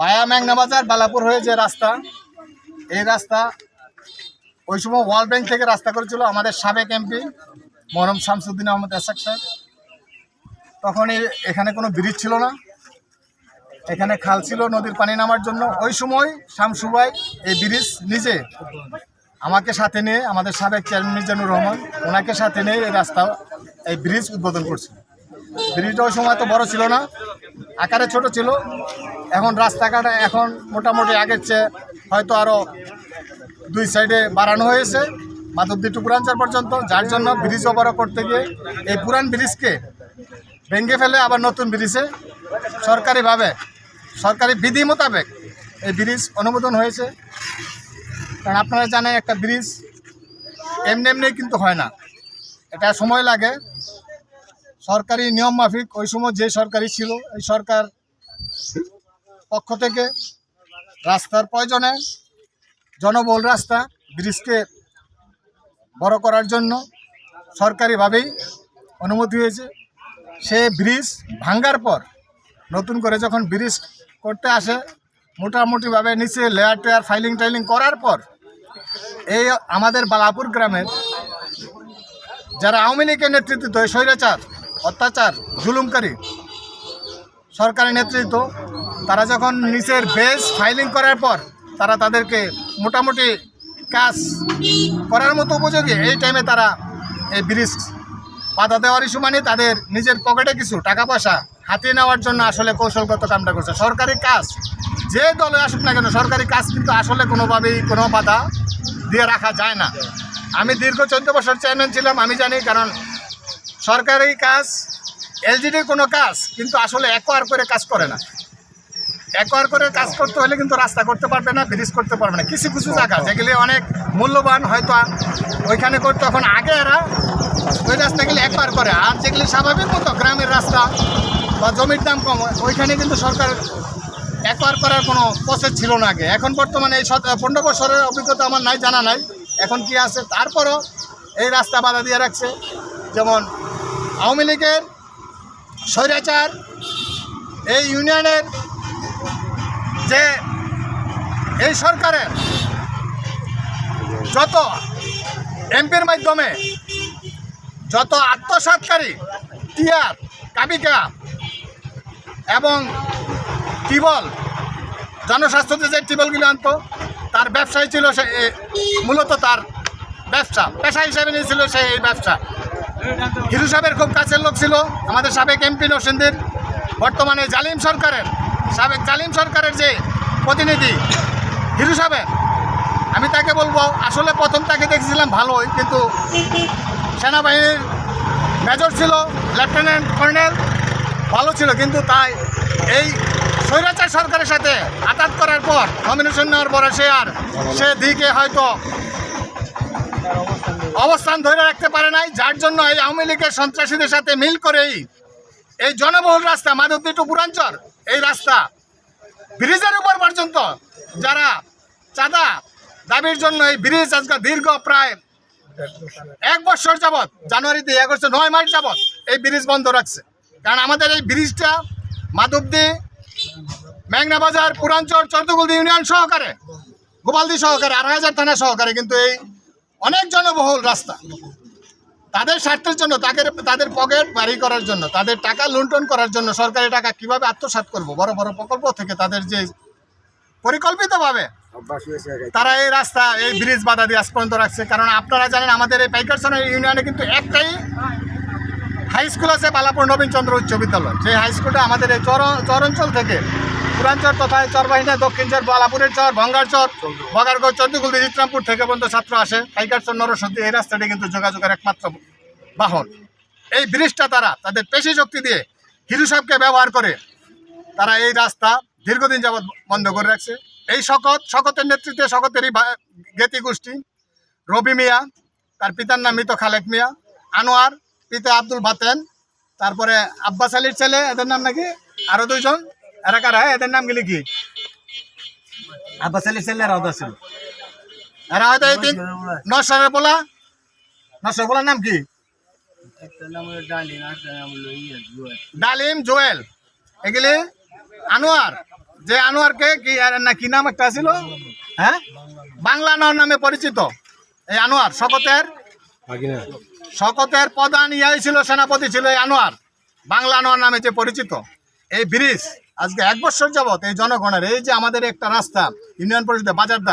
বায়া মেঘনা বাজার, বালাপুর হয়ে যে রাস্তা। এই রাস্তা ওই সময় ওয়ার্ল্ড ব্যাংক থেকে রাস্তা করেছিল আমাদের সাবেক এমপি মরম শামসুদ্দিন আহমদ এসাক সাহেব তখন এখানে কোনো ব্রিজ ছিল না। এখানে খাল ছিল নদীর পানি নামার জন্য। ওই সময় শামসুবাই এই ব্রিজ নিজে আমাকে সাথে নিয়ে, আমাদের সাবেক চেয়ারম্যান মিজানুর রহমান, ওনাকে সাথে নিয়ে এই রাস্তা, এই ব্রিজ উদ্বোধন করছিল ব্রিজটা ওই সময় তো বড় ছিল না। আকারে ছোট ছিল। এখন রাস্তাঘাট এখন মোটামুটি আগের চেয়ে হয়তো আরও দুই সাইডে বাড়ানো হয়েছে। মাধবদী টু পুরাঞ্চল পর্যন্ত, যার জন্য ব্রিজ ওভারও করতে গিয়ে এই পুরান ব্রিজকে ভেঙে ফেলে আবার নতুন ব্রিজে সরকারিভাবে, সরকারি বিধি মোতাবেক এই ব্রিজ অনুমোদন হয়েছে। কারণ আপনারা জানেন একটা ব্রিজ এমনি এমনি কিন্তু হয় না। এটা সময় লাগে। সরকারি নিয়ম মাফিক ওই সময় যে সরকারি ছিল, এই সরকার পক্ষ থেকে রাস্তার প্রয়োজনে জনবহুল রাস্তা ব্রিজকে বড় করার জন্য সরকারিভাবেই অনুমতি হয়েছে। সে ব্রিজ ভাঙ্গার পর নতুন করে যখন ব্রিজ করতে আসে, মোটামুটিভাবে নিচে লেয়ার টেয়ার ফাইলিং টাইলিং করার পর এই আমাদের বালাপুর গ্রামের যারা আওয়ামী লীগের নেতৃত্ব স্বৈরাচার অত্যাচার, জুলুমকারী। সরকারি নেতৃত্ব, তারা যখন নিচের বেস ফাইলিং করার পর তারা তাদেরকে মোটামুটি কাজ করার মতো উপযোগী, এই টাইমে তারা এই ব্রিজ বাধা দেওয়ার ইস্যু মানে তাদের নিজের পকেটে কিছু টাকা পয়সা হাতিয়ে নেওয়ার জন্য আসলে কৌশলগত কামটা করছে। সরকারি কাজ, যে দলে আসুক না কেন, সরকারি কাজ কিন্তু আসলে কোনোভাবেই কোনো বাধা দিয়ে রাখা যায় না। আমি দীর্ঘ চোদ্দ বছর চেয়ারম্যান ছিলাম, আমি জানি কারণ সরকারি কাজ এলজিডির কোনো কাজ কিন্তু আসলে একোয়ার করে কাজ করে না। একোয়ার করে কাজ করতে হলে কিন্তু রাস্তা করতে পারবে না ব্রিজ করতে পারবে না। কিছু কিছু জায়গা যেগুলি অনেক মূল্যবান হয়তো ওইখানে করতে তখন আগে এরা ওই রাস্তাগুলি একবার করে। আর যেগুলি স্বাভাবিক মতো গ্রামের রাস্তা বা জমির দাম কম ওইখানে কিন্তু সরকার একবার করার কোনো প্রসেস ছিল না আগে। এখন বর্তমানে এই পনেরো বছরের অভিজ্ঞতা আমার নাই জানা নাই। এখন কি আছে? তারপরও এই রাস্তা বাধা দিয়ে রাখছে। যেমন আওয়ামী লীগের স্বৈরাচার, এই ইউনিয়নের যে এই সরকারের যত এমপির মাধ্যমে যত আত্মসাতকারী টিয়ার, কাবিকা এবং টিবল জনস্বাস্থ্যতে যে টিবলগুলো আনতো, তার ব্যবসায় ছিল সে মূলত তার ব্যবসা, পেশা হিসেবে নিয়েছিল সে এই ব্যবসা। হিরু সাহেবের খুব কাছের লোক ছিল, আমাদের সাবেক এমপি নসিন্দির বর্তমানে জালিম সরকারের, সাবেক জালিম সরকারের যে প্রতিনিধি হিরু সাহেবের। আমি তাকে বলব, আসলে প্রথম তাকে দেখেছিলাম ভালোই, কিন্তু সেনাবাহিনীর মেজর ছিল, লেফটেন্যান্ট কর্নেল, ভালো ছিল, কিন্তু তাই এই স্বৈরাচার সরকারের সাথে আঘাত করার পর নমিনেশন নেওয়ার পরে সে আর সে দিকে হয়তো অবস্থান ধরে রাখতে পারে নাই, যার জন্য এই আওয়ামী লীগের সন্ত্রাসীদের সাথে মিল করেই এই জনবহুল রাস্তা মাধবদী টু পুরাঞ্চর এই রাস্তা ব্রিজের উপর পর্যন্ত যারা চাঁদা দাবির জন্য এই ব্রিজ আজকে দীর্ঘ প্রায় এক বছর যাবৎ, জানুয়ারিতে এক বছর নয় মাস যাবৎ এই ব্রিজ বন্ধ রাখছে। কারণ আমাদের এই ব্রিজটা মাধবদী মেঘনা বাজার, পুরাঞ্চল চর্দগুলদি ইউনিয়ন সহকারে, গোপালদি সহকারে, আড়াই হাজার থানা সহকারে কিন্তু এই অনেক জনবহুল রাস্তা। তাদের স্বার্থের জন্য তাদের তাদের পকেট বাড়ি করার জন্য তাদের টাকা লুণ্ঠন করার জন্য সরকারি টাকা কীভাবে আত্মসাত করব? বড় বড় প্রকল্প থেকে তাদের যে পরিকল্পিতভাবে তারা এই রাস্তা এই ব্রিজ বাধা দিয়ে আজ পর্যন্ত রাখছে। কারণ আপনারা জানেন আমাদের এই পাইকারসনের ইউনিয়নে কিন্তু একটাই হাই স্কুল আছে বালাপুর নবীন চন্দ্র উচ্চ বিদ্যালয়। সেই হাই স্কুলটা আমাদের এই চর চর অঞ্চল থেকে পুরাঞ্চর তথা চরবাহিনা দক্ষিণ চর, বালাপুরের চর, ভঙ্গার চর বগারগড় চন্দ্রকুলদি ইসলামপুর থেকে পর্যন্ত ছাত্র আসে। পাইকারচর নরসতী এই রাস্তাটি কিন্তু যোগাযোগের একমাত্র বাহন। এই ব্রিজটা তারা তাদের পেশি শক্তি দিয়ে হিরু সাহেবকে ব্যবহার করে তারা এই রাস্তা দীর্ঘদিন যাবৎ বন্ধ করে রাখছে। এই শকত, শকতের নেতৃত্বে শকতেরই জ্ঞাতি গোষ্ঠী, রবি মিয়া, তার পিতার নাম মৃত খালেক মিয়া, আনোয়ার পিতা আব্দুল বাতেন তারপরে আব্বাস আলীর ছেলে এদের নাম নাকি? আরও দুইজন? এরা কারা? এদের নাম গেলি কি? আব্বাস আলী ছেলের আওদা ছিল এরা হয়তো এই তিন নশরের পোলা। নশরের পোলার নাম কি? ডালিম ইয়ে জোয়েল। এগুলি আনোয়ার। যে আনোয়ারকে কি আর না কি নাম একটা ছিল হ্যাঁ? বাংলা নামে পরিচিত। এই আনোয়ার শকতের শকতের প্রধান ইয়াই ছিল সেনাপতি ছিল আনোয়ার। বাংলা আনোয়ার নামে যে পরিচিত। এই ব্রিজ আজকে এক বছর যাবত এই জনগণের, এই যে আমাদের একটা রাস্তা, ইউনিয়ন পরিষদের বাজারদা